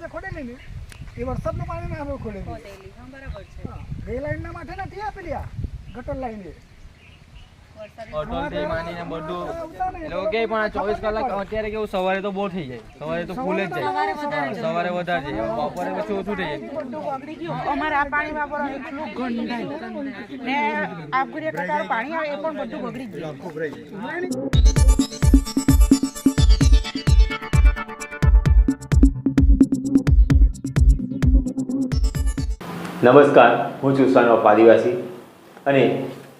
જે ખોડેલી ને એ વરસાદનું પાણી ના બરાબર છે. બે લાઈનના માટે નથી આપેલી આ ગટર લાઈન વરસાદી કેવું સવારે તો બહુ થઈ જાય. સવારે તો ફૂલ જ જાય. સવારે વધારે જાય. બપોરે પછી ઓછું થઈ જાય. અમારે આ પાણી વાપરવાનું એટલું ગંધાય ને આ પાણી આવે એ પણ બધું બગડી ગયું નમસ્કાર, હું છું સનોપ આદિવાસી. અને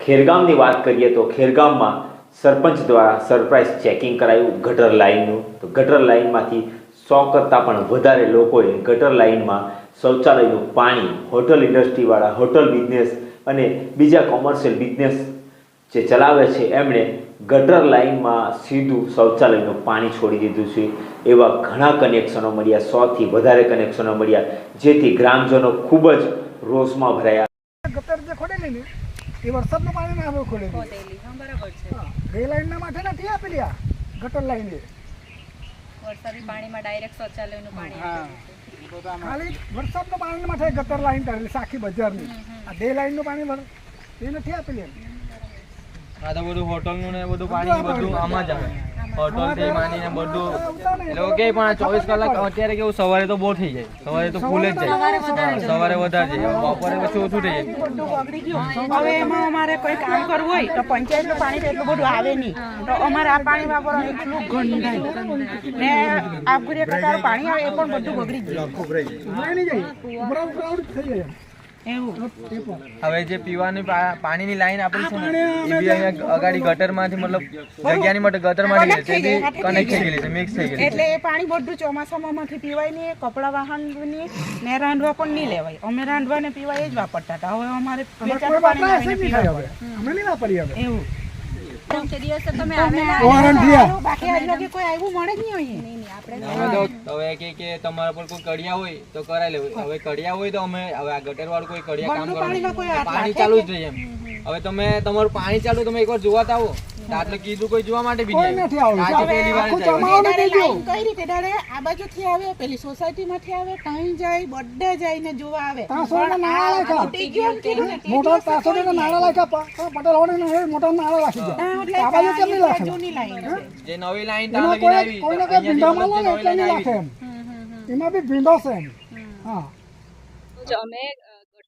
ખેરગામની વાત કરીએ તો ખેરગામમાં સરપંચ દ્વારા સરપ્રાઇઝ ચેકિંગ કરાયું ગટર લાઇનનું. તો ગટર લાઇનમાંથી સો કરતાં પણ વધારે લોકોએ ગટર લાઇનમાં શૌચાલયનું પાણી, હોટલ ઇન્ડસ્ટ્રીવાળા, હોટલ બિઝનેસ અને બીજા કોમર્શિયલ બિઝનેસ જે ચલાવે છે, એમણે ગટર લાઇનમાં સીધું શૌચાલયનું પાણી છોડી દીધું છે. એવા ઘણા કનેક્શનો મળ્યા, સોથી વધારે કનેક્શનો મળ્યા, જેથી ગ્રામજનો ખૂબ જ રોષમાં ભરાયા. ગટર જે ખોડેલી ને એ વરસાદનું પાણી ના આવે ખોડેલી હા બરાબર છે. હા બે લાઈનના માથે નથી આપેલી આ ગટર લાઈન એ. વરસાદી પાણીમાં ડાયરેક્ટ શૌચાલયનું પાણી આવે છે. ખાલી વરસાદનું પાણી માટે ગટર લાઈન કરેલી સાખી બજારની. આ બે લાઈનનું પાણી વર- એ નથી આપેલી એમ. આ તો બધું હોટલનું ને બધું પાણી બધું આમાં જ આવે. હોટલથી માંડીને બધું. એટલે ઓકે કે પણ ચોવીસ કલાક અત્યારે કેવું સવારે તો બહુ થઈ જાય. સવારે તો ફૂલ જ જાય. સવારે વધારે જાય બપોરે પછી ઓછું થઈ જાય. હવે એમાં અમારે કોઈ કામ કરવું હોય તો પંચાયતનું પાણી તો એટલું બધું આવે નહીં. તો અમારે આ પાણી વાપરવાનું એટલું ગંધાય. ને આ કટાર પાણી આવે એ પણ બધું બગડી ગયું ઉભરાઈ નહીં જાય. હવે જે પીવાની પાણીની લાઈન આપણી છે ને એ બી અહીંયા અગાડી ગટરમાંથી મતલબ જગ્યાની માટે ગટરમાંથી છે તે બી કનેક્ટ થઈ ગયેલી છે મિક્સ થઈ ગયેલી એટલે એ પાણી બધું ચોમાસામાં માંથી પીવાય નહીં કપડા વાહનની ને રાંધવા પણ નહીં લેવાય. અમે રાંધવા ને પીવાય એ જ વાપરતા હતા. હવે અમારે પાણી વાપરાય છે જ લાવીને નહીં પીવા થાય હવે. અમે નહીં વાપરીએ એવું. તમારા પર કોઈ કડિયા હોય તો કરાવી લેવું હવે કડિયા હોય તો અમે હવે આ ગટર વાળું કોઈ કડિયા કામ કરવાનું પાણી ચાલુ જ જોઈએ હવે તમે તમારું પાણી ચાલુ તમે એકવાર જોવા આવો. તો આટલે કીધું કોઈ જોવા માટે બી કોઈ નથી આવ્યું આજે પહેલી વાર આખું જ આવ્યું. ચમાવડું દાડે થઈ ગયું. લાઈન કઈ રીતે દાડે આ બાજુથી આવે પેલી સોસાયટીમાંથી આવે ત્યાં જાય બધે જઈને જોવા આવે. તાસો ના નાળા લાખ્યા. મોટો તાસો ને ના પ- પ- પટેલ વાળાને ને મોટો નાળા લાખી જાય આ બાજુ કેમ નહીં લાઈન જે નવી લાઈન તા લગી આવી. કોઈને તો કોઈ ભીંડા ને નવી એટલે નહીં આવી. એમ એમાં બી ભીંડો છે એમ. હા. અમે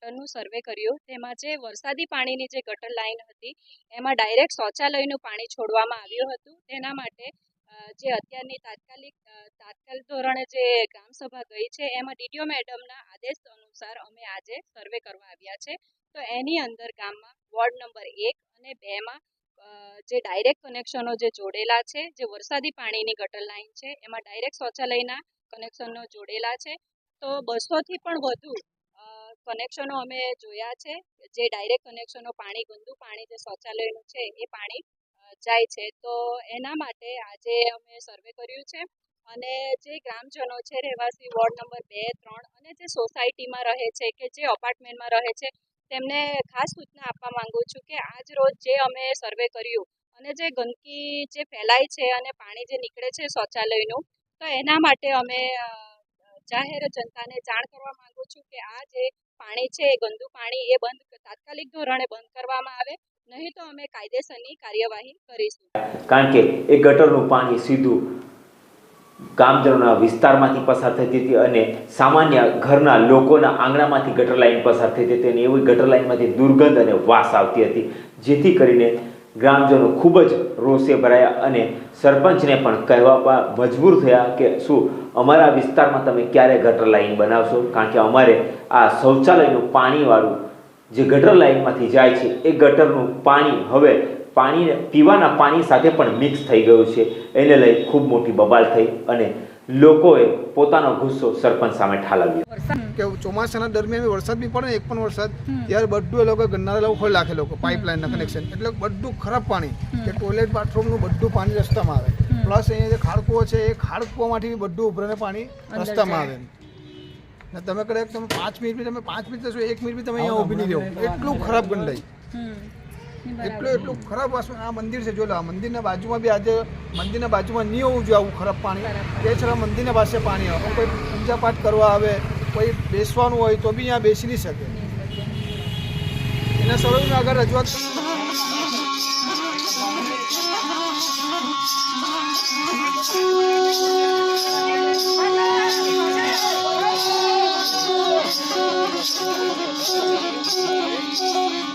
ગટરનું સર્વે કર્યું. તેમાં જે વરસાદી પાણીની જે ગટર લાઈન હતી, એમાં ડાયરેક્ટ શૌચાલયનું પાણી છોડવામાં આવ્યું હતું. તેના માટે જે અત્યારની તાત્કાલિક તાત્કાલિક ધોરણે જે ગ્રામસભા ગઈ છે, એમાં ડીડીઓ મેડમના આદેશ અનુસાર અમે આજે સર્વે કરવા આવ્યા છે. તો એની અંદર ગામમાં વોર્ડ નંબર એક અને બેમાં જે ડાયરેક્ટ કનેક્શનો જે જોડેલા છે, જે વરસાદી પાણીની ગટર લાઈન છે, એમાં ડાયરેક્ટ શૌચાલયના કનેક્શનો જોડેલા છે. તો બસોથી પણ વધુ કનેક્શનો અમે જોયા છે. જે ડાયરેક્ટ કનેક્શનો પાણી, ગંદુ પાણી જે શૌચાલયનું છે, એ પાણી જાય છે. તો એના માટે આજે અમે સર્વે કર્યું છે અને જે ગ્રામજનો છે, રહેવાસી વોર્ડ નંબર બે, ત્રણ અને જે સોસાયટીમાં રહે છે કે જે અપાર્ટમેન્ટમાં રહે છે, તેમને ખાસ સૂચના આપવા માંગુ છું કે આજ રોજ જે અમે સર્વે કર્યું અને જે ગંદકી જે ફેલાય છે અને પાણી જે નીકળે છે શૌચાલયનું, તો એના માટે અમે જાહેર જનતાને જાણ કરવા માંગુ છું કે આ જે પાણી છે ગંદુ પાણી એ બંધ તાત્કાલિક ધોરણે બંધ કરવામાં આવે, નહીં તો અમે કાયદેસરની કાર્યવાહી કરીશું. કારણ કે એ ગટરનું પાણી સીધું ગામજનોના વિસ્તારમાંથી પસાર થતી હતી અને સામાન્ય ઘરના લોકોના આંગણામાંથી ગટર લાઇન પસાર થતી હતી અને એવી ગટર લાઈનમાંથી દુર્ગંધ અને વાસ આવતી હતી. જેથી કરીને ગ્રામજનો ખૂબ જ રોષે ભરાયા અને સરપંચને પણ કહેવા મજબૂર થયા કે શું અમારા વિસ્તારમાં તમે ક્યારે ગટર લાઈન બનાવશો? કારણ કે અમારે આ શૌચાલયનું પાણીવાળું જે ગટર લાઇનમાંથી જાય છે, એ ગટરનું પાણી હવે પાણી પીવાના પાણી સાથે પણ મિક્સ થઈ ગયું છે. એને લઈ ખૂબ મોટી બબાલ થઈ અને લોકોએ પોતાનો ગુસ્સો સરપંચ સામે ઠાલવ્યો. કે ચોમાસાના દરમિયાન વરસાદ બી પડે એક પણ વરસાદ ત્યારે બધું એ લોકો ગન્નારા લોકો ખોલી નાખે લોકો પાઇપલાઇનના કનેક્શન એટલે બધું ખરાબ પાણી. કે ટોયલેટ બાથરૂમનું બધું પાણી રસ્તામાં આવે. પ્લસ અહીંયા જે ખાડકુઓ છે એ ખાડકુઓમાંથી બી બધું ઉભરાને પાણી રસ્તામાં આવે. ને તમે કદાચ તમે પાંચ મિનિટ બી તમે પાંચ મિનિટ થશો એક મિનિટ બી તમે અહીંયા ઊભી નહીં રહો. એટલું ખરાબ ગંધાઈ એટલું એટલું ખરાબ વાસણ આ મંદિર છે જોલો આ મંદિરના બાજુમાં બી આજે મંદિરના બાજુમાં નહીં હોવું જોઈએ આવું ખરાબ પાણી. તે છતાં મંદિરના પાસે પાણી આવે. કોઈ પૂજાપાઠ કરવા આવે કોઈ બેસવાનું હોય તો બી અહીંયા બેસી નહીં શકે. એના સૌને આગળ રજૂઆત Thank.